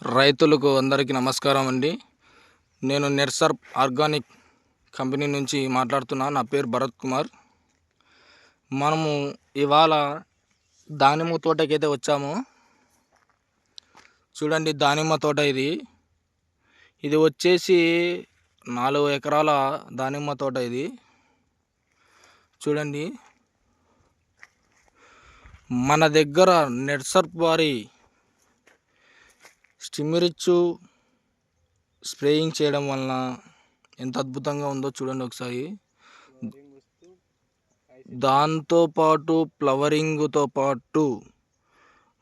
రైతులకు అందరికీ నమస్కారం అండి. నేను నెర్సర్ ఆర్గానిక్ కంపెనీ నుంచి మాట్లాడుతున్నా. నా పేరు భరత్ కుమార్. మనము ఇవాళ దానిమ్మ తోటకైతే వచ్చాము. చూడండి దానిమ్మ తోట ఇది. ఇది వచ్చేసి నాలుగు ఎకరాల దానిమ్మ తోట ఇది. చూడండి. మన దగ్గర నెట్సర్ప్ వారి స్టిమ్మిరిచ్చు స్ప్రేయింగ్ చేయడం వలన ఎంత అద్భుతంగా ఉందో చూడండి ఒకసారి. దాంతోపాటు ఫ్లవరింగ్తో పాటు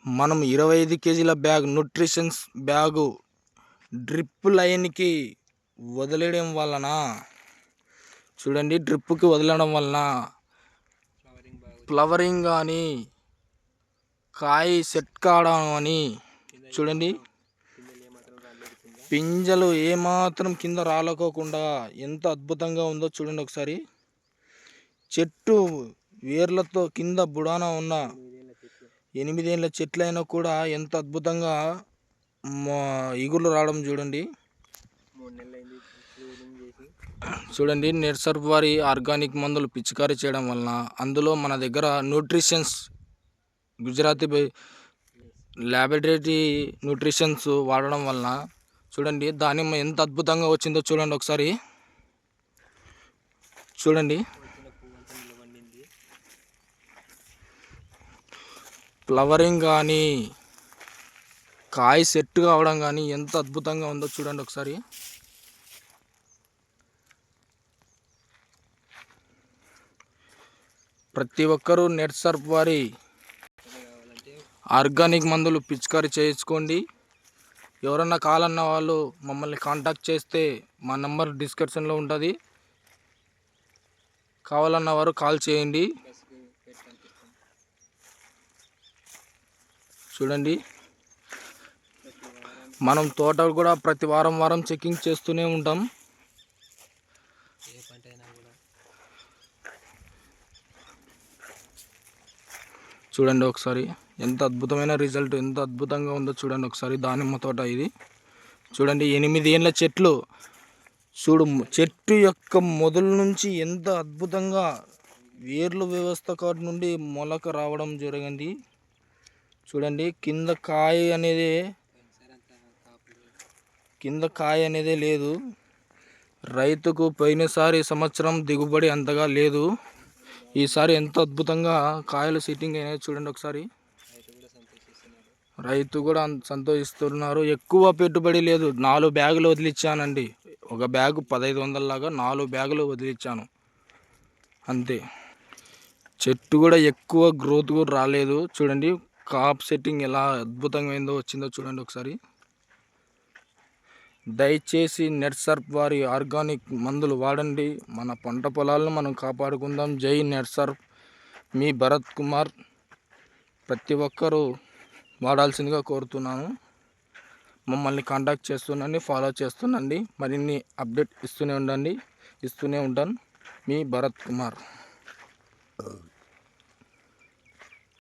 మనం ఇరవై ఐదు కేజీల బ్యాగ్ న్యూట్రిషన్స్ బ్యాగు డ్రిప్ లైన్కి వదిలేయడం వలన చూడండి డ్రిప్కి వదలడం వలన ఫ్లవరింగ్ కానీ కాయ సెట్ కావడం అని చూడండి పింజలు ఏమాత్రం కింద రాలకోకుండా ఎంత అద్భుతంగా ఉందో చూడండి ఒకసారి. చెట్టు వేర్లతో కింద బుడాన ఉన్న ఎనిమిదేళ్ళ చెట్లైనా కూడా ఎంత అద్భుతంగా ఇగులు రావడం చూడండి. చూడండి నెర్సర్ వారి ఆర్గానిక్ మందులు పిచికారీ చేయడం వలన అందులో మన దగ్గర న్యూట్రిషన్స్ గుజరాతీ ల్యాబొరేటరీ న్యూట్రిషన్స్ వాడడం వలన చూడండి దానిమ్మ ఎంత అద్భుతంగా వచ్చిందో చూడండి ఒకసారి. చూడండి. ఫ్లవరింగ్ కానీ కాయ సెట్ కావడం కానీ ఎంత అద్భుతంగా ఉందో చూడండి ఒకసారి. ప్రతి ఒక్కరూ నెట్ సర్ప్ వారి ఆర్గానిక్ మందులు పిచికారీ చేయించుకోండి. ఎవరన్నా కావాలన్న వాళ్ళు మమ్మల్ని కాంటాక్ట్ చేస్తే మా నెంబర్ డిస్క్రిప్షన్లో ఉంటుంది. కావాలన్న వారు కాల్ చేయండి. చూడండి. మనం తోట కూడా ప్రతి వారం వారం చెకింగ్ చేస్తూనే ఉంటాం. చూడండి ఒకసారి. ఎంత అద్భుతమైన రిజల్ట్ ఎంత అద్భుతంగా ఉందో చూడండి ఒకసారి. దానిమ్మ తోట ఇది. చూడండి ఎనిమిది ఏళ్ళ చెట్లు. చూడు చెట్టు యొక్క మొదల నుంచి ఎంత అద్భుతంగా వేర్లు వ్యవస్థ కాటి నుండి మొలక రావడం జరిగింది. చూడండి కింద కాయ అనేది కింద కాయ అనేది లేదు. రైతుకు పోయినసారి సంవత్సరం దిగుబడి అంతగా లేదు. ఈసారి ఎంత అద్భుతంగా కాయలు సిట్టింగ్ అయినాయి చూడండి ఒకసారి. రైతు కూడా సంతోషిస్తున్నారు. ఎక్కువ పెట్టుబడి లేదు. నాలుగు బ్యాగులు వదిలిచ్చానండి. ఒక బ్యాగు పదహైదు వందలలాగా నాలుగు బ్యాగులు వదిలిచ్చాను. అంతే. చెట్టు కూడా ఎక్కువ గ్రోత్ కూడా రాలేదు. చూడండి కాప్ సెట్టింగ్ ఎలా అద్భుతంగా అయిందో వచ్చిందో చూడండి ఒకసారి. దయచేసి నెట్సర్ప్ వారి ఆర్గానిక్ మందులు వాడండి. మన పంట పొలాలను మనం కాపాడుకుందాం. జై నెట్సర్ప్. మీ భరత్ కుమార్ ప్రతి ఒక్కరూ వాడాల్సిందిగా కోరుతున్నాను. మమ్మల్ని కాంటాక్ట్ చేస్తుండండి ఫాలో చేస్తుండండి. మరిన్ని అప్డేట్ ఇస్తూనే ఉండండి ఇస్తూనే ఉంటాను. మీ భరత్ కుమార్.